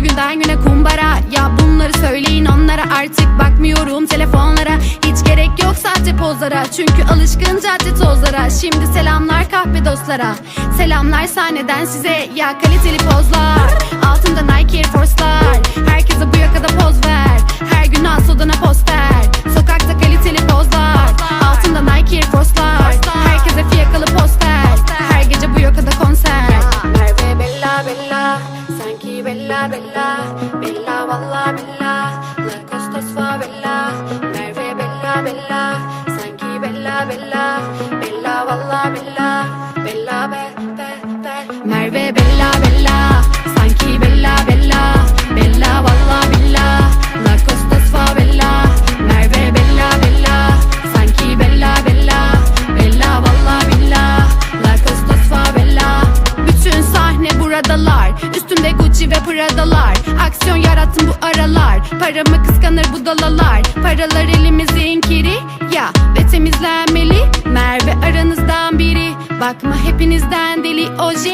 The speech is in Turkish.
oldu günden güne kumbara. Ya bunları söyleyin onlara. Artık bakmıyorum telefonlara. Hiç gerek yok sadece pozlara. Çünkü alışkın cadde tozlara. Şimdi selamlar kahve dostlara. Selamlar sahneden size. Ya kaliteli pozlar. Altında Nike Air Force'lar. Herkese Bella Bella Bella valla Bella. La Costas Favela Merve Bella Bella. Sanki Bella Bella Bella valla Bella. Bella be be be Merve Bella Bella Prada'lar Aksiyon yarattım bu aralar. Paramı kıskanır bu dalalar. Paralar elimizin kiri Ya ve temizlenmeli. Merve aranızdan biri. Bakma hepinizden deli. Oje